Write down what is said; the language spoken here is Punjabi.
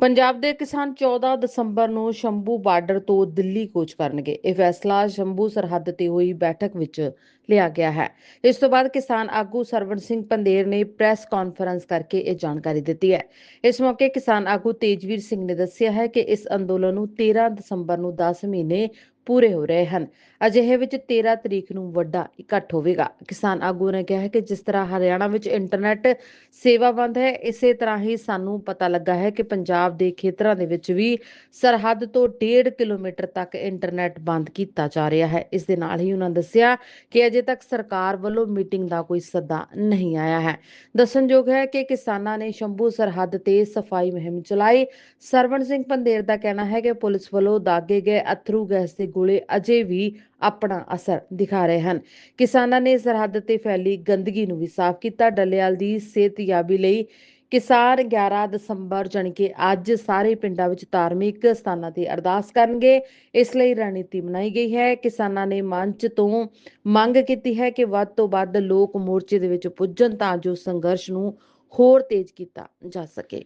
ਪੰਜਾਬ ਦੇ ਕਿਸਾਨ 14 ਦਸੰਬਰ ਨੂੰ ਸ਼ੰਭੂ ਬਾਰਡਰ ਤੋਂ ਦਿੱਲੀ ਕੂਚ ਕਰਨਗੇ। ਇਹ ਫੈਸਲਾ ਸ਼ੰਭੂ ਸਰਹੱਦ ਤੇ ਹੋਈ ਬੈਠਕ ਵਿੱਚ ਲਿਆ ਗਿਆ ਹੈ। ਇਸ ਤੋਂ ਬਾਅਦ ਕਿਸਾਨ ਆਗੂ ਸਰਵਣ ਸਿੰਘ ਪੰਦੇਰ ਨੇ ਪ੍ਰੈਸ ਕਾਨਫਰੰਸ ਕਰਕੇ ਇਹ ਜਾਣਕਾਰੀ ਦਿੱਤੀ ਹੈ। ਇਸ ਮੌਕੇ ਕਿਸਾਨ ਆਗੂ ਤੇਜਵੀਰ ਸਿੰਘ ਨੇ ਦੱਸਿਆ ਹੈ ਕਿ ਇਸ ਅੰਦੋਲਨ ਨੂੰ 13 ਦਸੰਬਰ ਨੂੰ 10 ਮਹੀਨੇ ਪੂਰੇ ਹੋ ਰਹੇ ਹਨ। ਅਜਿਹੇ ਵਿੱਚ 13 ਤਰੀਕ ਨੂੰ ਵੱਡਾ ਇਕੱਠ ਹੋਵੇਗਾ। ਕਿਸਾਨ ਆਗੂ ਨੇ ਕਿਹਾ ਹੈ ਕਿ ਜਿਸ ਤਰ੍ਹਾਂ ਹਰਿਆਣਾ ਵਿੱਚ ਇੰਟਰਨੈਟ ਸੇਵਾ ਬੰਦ ਹੈ, ਇਸੇ ਤਰ੍ਹਾਂ ਹੀ ਸਾਨੂੰ ਪਤਾ ਲੱਗਾ ਹੈ ਕਿ ਪੰਜਾਬ ਦੇ ਖੇਤਰਾਂ ਦੇ ਵਿੱਚ ਵੀ ਸਰਹੱਦ ਤੋਂ 1.5 ਕਿਲੋਮੀਟਰ ਤੱਕ ਇੰਟਰਨੈਟ ਬੰਦ ਕੀਤਾ ਜਾ ਰਿਹਾ ਹੈ। ਇਸ ਦੇ ਨਾਲ ਹੀ ਉਹਨਾਂ ਦੱਸਿਆ ਕਿ ਅਜੇ ਤੱਕ ਸਰਕਾਰ ਵੱਲੋਂ ਮੀਟਿੰਗ ਦਾ ਕੋਈ ਸੱਦਾ ਨਹੀਂ ਆਇਆ ਹੈ। ਦੱਸਣਯੋਗ ਹੈ ਕਿ ਕਿਸਾਨਾਂ ਨੇ ਸ਼ੰਭੂ ਸਰਹੱਦ ਤੇ ਸਫ਼ਾਈ ਮੁਹਿੰਮ ਚਲਾਈ। ਸਰਵਣ ਸਿੰਘ ਪੰਦੇਰ ਦਾ ਕਹਿਣਾ ਹੈ ਕਿ ਪੁਲਿਸ ਵੱਲੋਂ ਦਾਗੇ ਗਏ ਅਥਰੂ ਗੈਸ ਦੇ ਗੋਲੇ ਅਜੇ ਵੀ ਆਪਣਾ ਅਸਰ ਦਿਖਾ ਰਹੇ ਹਨ। ਕਿਸਾਨਾਂ ਨੇ ਸਰਹੱਦ ਤੇ ਫੈਲੀ ਗੰਦਗੀ ਨੂੰ ਵੀ ਸਾਫ਼ ਕੀਤਾ। ਡੱਲੇਵਾਲ ਦੀ ਸਿਹਤਯਾਬੀ ਲਈ ਕਿਸਾਨ 11 ਦਸੰਬਰ ਜਾਣੀ ਅੱਜ ਸਾਰੇ ਪਿੰਡਾਂ ਵਿੱਚ ਧਾਰਮਿਕ ਸਥਾਨਾਂ ਤੇ ਅਰਦਾਸ ਕਰਨਗੇ। ਇਸ ਲਈ ਰਣਨੀਤੀ ਬਣਾਈ ਗਈ ਹੈ। ਕਿਸਾਨਾਂ ਨੇ ਮੰਚ ਤੋਂ ਮੰਗ ਕੀਤੀ ਹੈ ਕਿ ਵੱਧ ਤੋਂ ਵੱਧ ਲੋਕ ਮੋਰਚੇ ਦੇ ਵਿੱਚ ਪੁੱਜਣ ਤਾਂ ਜੋ ਸੰਘਰਸ਼ ਨੂੰ ਹੋਰ ਤੇਜ਼ ਕੀਤਾ ਜਾ ਸਕੇ।